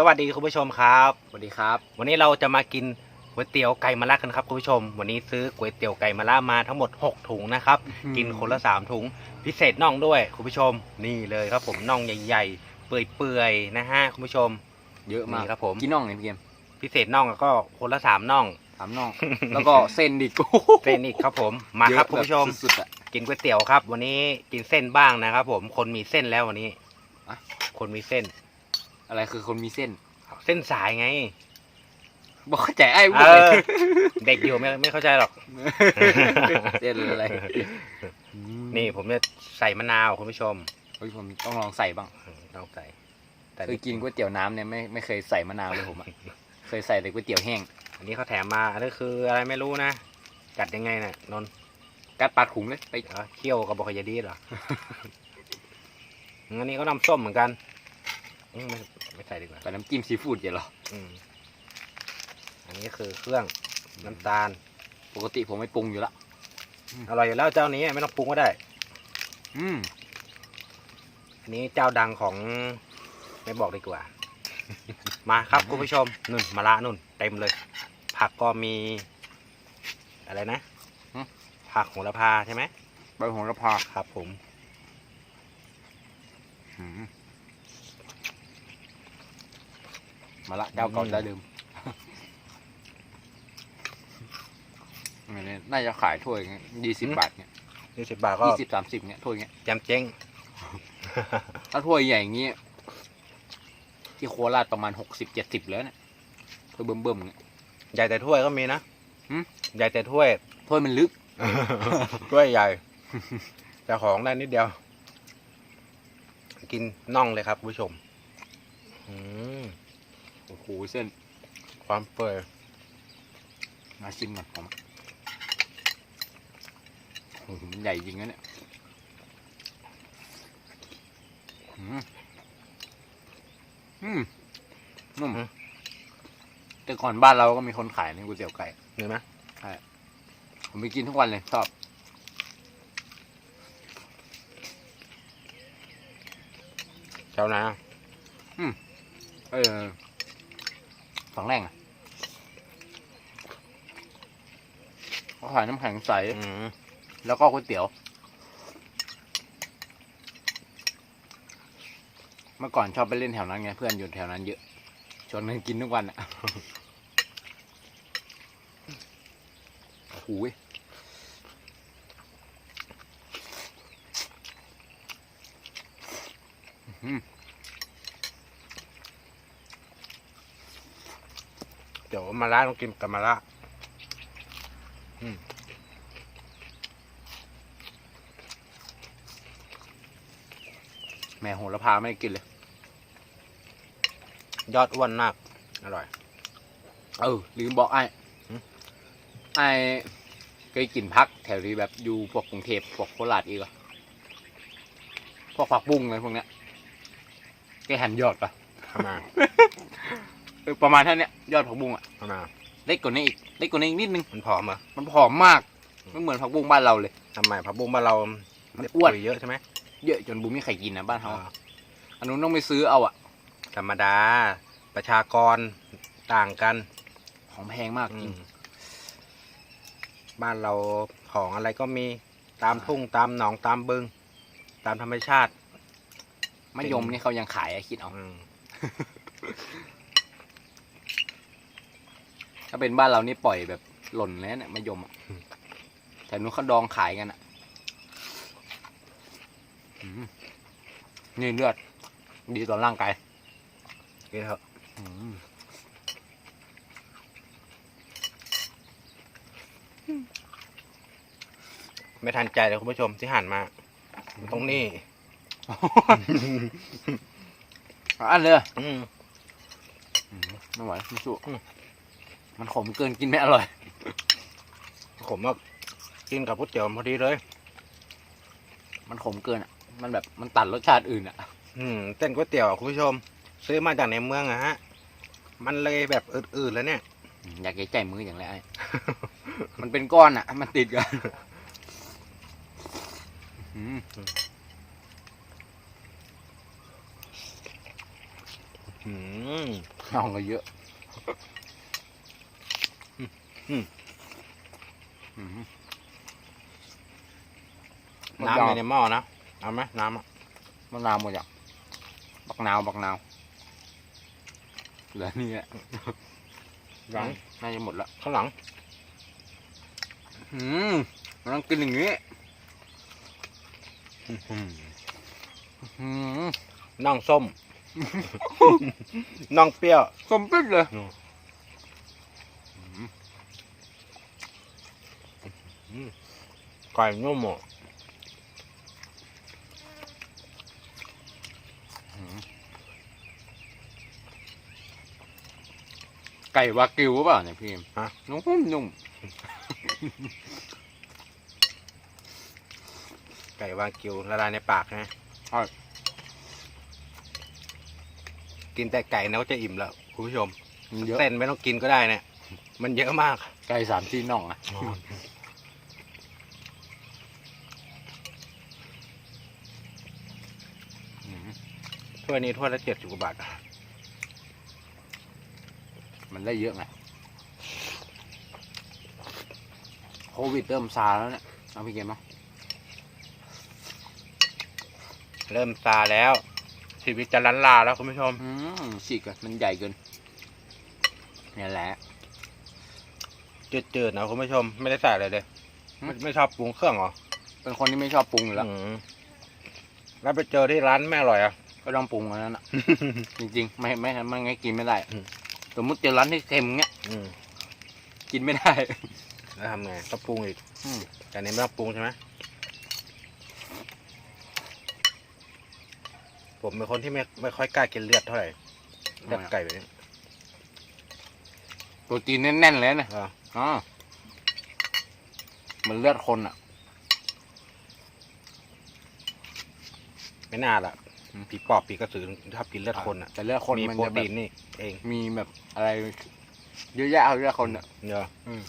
สวัสดีคุณผู้ชมครับสวัสดีครับ วันนี้เราจะมากินก๋วยเตี๋ยวไก่มะระกันครับคุณผู้ชม วันนี้ซื้อก๋วยเตี๋ยวไก่มะระมาทั้งหมด 6 ถุงนะครับอืมกินคนละ3ถุง พิเศษน่องด้วยคุณผู้ชม นี่เลยครับผมน่องใหญ่ๆ เปื่อยๆนะฮะคุณผู้ชม เยอะมากนี่ครับผม กินน่องเนี่ยพี่เกมพิเศษน่องก็คนละ3น่องสามน่อง แล้วก็เส้นดิกูเส้นอีกครับผม มาครับคุณผู้ชมสุดๆอะกินก๋วยเตี๋ยวครับ วันนี้กินเส้นบ้างนะครับ ผม คนมีเส้นแล้ววันนี้อะคนมีเส้น อะไรคือคนมีเส้น เส้นสายไง บอกเข้าใจไอ้พวเอกเลยอเด็กอยู่ไม่ไม่เข้าใจหรอก เส้นอะไรนี่ผมจะใส่มะนาวคุณผู้ชมเฮ้ยผมต้องลองใส่บ้างต้องใส่แต่เคยกินก๋วยเตี๋ยวน้ำเนี่ยไม่ไม่เคยใส่มะนาวเลยผมอะเคยใส่แต่ก๋วยเตี๋ยวแห้ง อันนี้เขาแถมมาอันนี้คืออะไรไม่รู้นะกัดยังไงนะนนท์กัดปาดถุงเลยไป เหรอเคี่ยวกับบอกอยาดีเหรอ อันนี้ก็น้ำส้มเหมือนกัน อืมไม่ไม่ใส่ดีกว่าใส่น้ำจิ้มซีฟู้ดอย่าหรออืมอันนี้คือเครื่องน้ำตาล ปกติผมไม่ปรุงอยู่ละ อร่อยอยู่แล้วเจ้านี้ไม่ต้องปรุงก็ได้ อืมอันนี้เจ้าดังของไม่บอกดีกว่า มาครับคุณผู้ชมนุ่นมะระนุ่นเต็มเลย ผักก็มี อะไรนะผักโหระพาใช่ไหมใบโหระพาครับผม อืม มาละเจ้าเก่าเจ้าเดิมอันนี้น่าจะขายถ้วยยี่สิบบาทเนี่ยยี่สิบบาทก็ยี่สิบสามสิบเนี่ยถ้วยเนี้ยยำเจ๊งถ้าถ้วยใหญ่อย่างงี้ ที่โคราชประมาณหกสิบเจ็ดสิบแล้วเนี่ยถ้วยเบิ่มๆเนี่ยใหญ่แต่ถ้วยก็มีนะหืมใหญ่แต่ถ้วย ถ้วยมันลึกถ้วยใหญ่ แต่ของได้นิดเดียว กินน่องเลยครับคุณผู้ชม อืม โอ้โหเส้นความเปื่อยมาชิมก่อนผมโอ้โหมันใหญ่จริงนะเนี่ยอืมอืมนุ่มแต่ก่อนบ้านเราก็มีคนขายในก๋วยเตี๋ยวไก่ เห็นไหมผมไปกินทุกวันเลย ชอบเจ้านะเออ ฝั่งแรงอะเขาขายน้ำแข็งใส อืมแล้วก็ก๋วยเตี๋ยว เมื่อก่อนชอบไปเล่นแถวนั้นไงเพื่อนอยู่แถวนั้นเยอะ ชวนกันกินทุกวันอะ โอ้โหยอื้อหือ เดี๋ยวมาละต้องกินกับมาละแม่โหระพาไม่ได้กินเลย ยอดอ้วนมาก อร่อย เออลืมบอกไอ้หืมไอ้เคยกินพักแถวนี้แบบอยู่พวกกรุงเทพพวกโคราชอีกอะพวกผักบุ้งอะไรพวกเนี้ยแกหันยอดปะทำมาเออ ประมาณเท่าเนี้ยยอดผักบุ้งอะทำมาเล็กกว่านี้อีกเล็กกว่านี้อีกนิดนึงมันผอมเหรอมันผอมมากไม่เหมือนผักบุ้งบ้านเราเลย ทำไมผักบุ้งบ้านเรามันอ้วน ปุ๋ยเยอะใช่ไหมเยอะจนบุ้ไม่ใครกินนะบ้านเขาอ่าอันนู้นต้องไปซื้อเอาอะธรรมดา ประชากรต่างกันของแพงมากจอืริง มบ้านเราของอะไรก็มีตามทุ่งตามหนองตามบึง ตามธรรมชาติ มะยมนี่เขายังขายอะคิดเอาอืม ถ้าเป็นบ้านเรานี่ปล่อยแบบหล่นแล้วเนี่ยมะยมอะแต่นู้นเขาดองขายกันอะอืมนี่เลือด ดีต่อร่างกายกินเถอะอืมไม่ทันใจเลยคุณผู้ชมที่หันมาตรงนี้อันเลยอะอืมอืมไม่ไหวไม่สู้อื มมันขมเกินกินไม่อร่อยผมว่ากินกับก๋วยเตี๋ยวพอดีเลย มันขมเกินอะมันแบบมันตัดรสชาติอื่นอะอืมเส้นก๋วยเตี๋ยวอะคุณผู้ชม ซื้อมาจากในเมืองอะฮะ มันเลยแบบอืดๆแล้วเนี่ยอืมอยากจะใจมืออย่างไรไอ้ มันเป็นก้อนอะมันติดกันอืมอหืม น่องก็เยอะ อืมอืมน้ำในหม้อนะเอาไหมน้ำอะมะนาวหมดอะบักนาวบักนาวเหลือนี่แหละหลังน่าจะหมดละข้างหลังอืมมันต้องกินอย่างนี้อืมน่องส้ม น่องเปรี้ยว ส้มปิ๊ดเลย ไก่นุ่มอะไก่วากิวหรือเปล่าเนี่ยพี่เอ็มนุ่มนุ่มไก่วากิวละลายในปากนะกินแต่ไก่นะก็จะอิ่มแล้วคุณผู้ชมมันเยอะเส้นไม่ต้องกินก็ได้เนี่ยมันเยอะมาก ไก่สามที่น่องอะอืม ถ้วยนี้ถ้วยละเจ็ดสิบกว่าบาท มันได้เยอะไง โควิดเริ่มซาแล้วเนี่ย เอาพี่เกมมั้เริ่มซาแล้ว ชีวิตจะลันลาแล้วคุณผู้ชม อืมฉีกอะมันใหญ่เกินเนี่ยแหละ จืดๆนะคุณผู้ชม ไม่ได้ใส่อะไรเลยหืมไม่ไม่ชอบปรุงเครื่องเหรอ เป็นคนที่ไม่ชอบปรุงอยู่แล้ว อืมแล้วไปเจอที่ร้านไม่อร่อยอะ ก็ต้องปรุงอันนั้นอะ จริงๆ ไม่ไม่ไม่งั้นกินไม่ได้อืม สมมติเจอร้านที่เค็มเงี้ยอืมกินไม่ได้ แล้วทำไงต้องปรุงอีกอืม แต่อันนี้ไม่ต้องปรุงใช่ไหมผมเป็นคนที่ไม่ไม่ค่อยกล้ากินเลือดเท่าไหร่เลือดไก่แบบนี้โปรตีนแน่นๆเลยนะอ่าอ๋อเหมันเลือดคนอะ ไม่น่าล่ะ ผีปอบผีกระสือชอบกินเลือดคนอะแต่เลือดคนมีมันโปรจะแบตีบนนี่เองมีแบบอะไรเยอะแยะเอาเลือดคนอะ เนาะอืม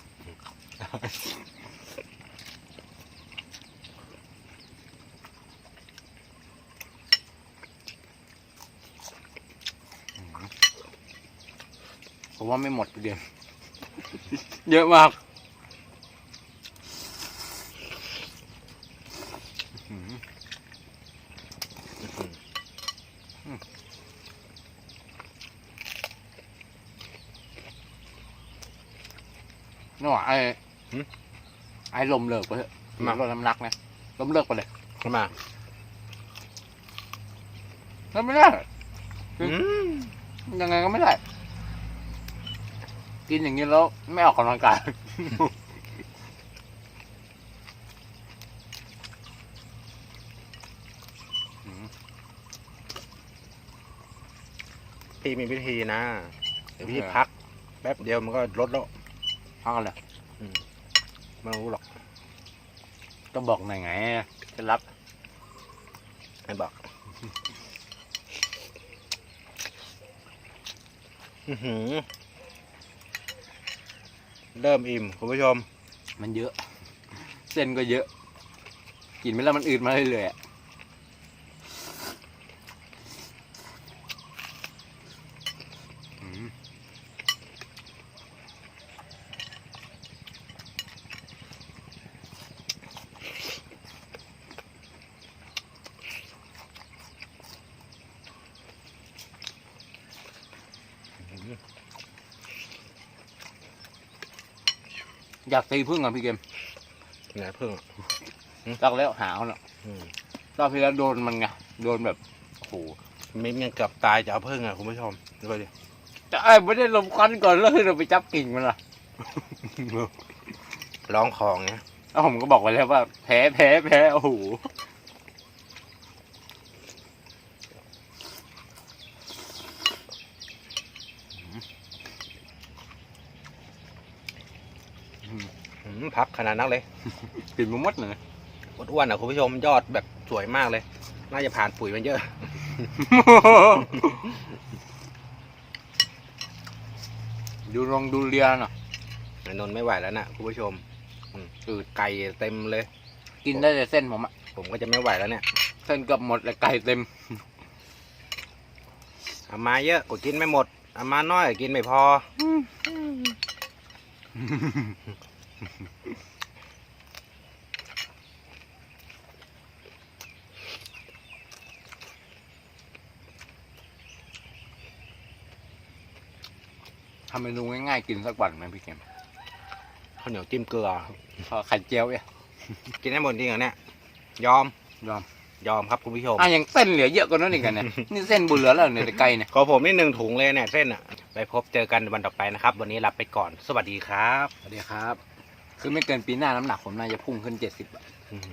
ผมว่าไม่หมดเดียวเยอะมากอื้อหือ อื้อหือ นี่หว่าไอ้ไอ้ลมเลิกไปเถอะมันลดน้ำหนักนะลมเลิกไปเลยเข้ามาแล้วไม่ได้ อืมยังไงก็ไม่ได้ กินอย่างนี้แล้วไม่ออกกำลังกาย พี่มีวิธีนะเดี๋ยวพี่เออพัก แป๊บเดียวมันก็ลดแล้ว พักกันเลยไม่รู้หรอก ต้องบอกหน่อยไงจะรับไม่บอกเริ่มอิ่มคุณผู้ชม มันเยอะ เส้นก็เยอะ กินไม่แล้วมันอืดมาเรื่อยๆอะอืม อยากตีพึ่งอะพี่เกมไหนเพิ่งอะรักแล้วหาวน่ะอืมรอบที่แล้วโดนมันไงโดนแบบโอ้โหมิมยังเกือบตายจะเอาเพิ่งอะคุณผู้ชมดูไปดิจะไอ้ไม่ได้ลมควันก่อนแล้วเราไปจับกิ่งมันล่ะ ร้องของไงแล้วผมก็บอกไปแล้วว่าแพ้แพ้แพ้โอ้โห อืมพัก ขนาดนั้นเลยกินมาหมดเลยอ้วนๆอะคุณผู้ชมยอดแบบสวยมากเลย น่าจะผ่านปุ๋ยมันเยอะ ดูลองดูเรียนอะไอ้นนท์ไม่ไหวแล้วนะคุณผู้ชมอืมอืดไก่เต็มเลย กินได้แต่เส้นผมอะผมก็จะไม่ไหวแล้วเนี่ย เส้นเกือบหมดเลยไก่เต็มเอามาเยอะก็กินไม่หมดเอามาน้อยก็กินไม่พอ ทำเมนูง่ายๆกินสักวันไหมพี่เกมข้าวเหนียวจิ้มเกลือพอไข่เจียวเนี่ยกินให้หมดจริงเหรอเนี่ย ยอม ยอมยอมครับคุณผู้ชม อะยังเส้นเหลือเยอะกว่านั้นอีกกันเนี่ย นี่เส้นบุญเหลือแล้วเนี่ยไกลเนี่ย ขอผมนี่หนึ่งถุงเลยเนี่ยเส้นอะ ไปพบเจอกันวันต่อไปนะครับ วันนี้ลาไปก่อน สวัสดีครับ สวัสดีครับ คือไม่เกินปีหน้าน้ำหนักผมน่าจะพุ่งขึ้นเจ็ดสิบอืม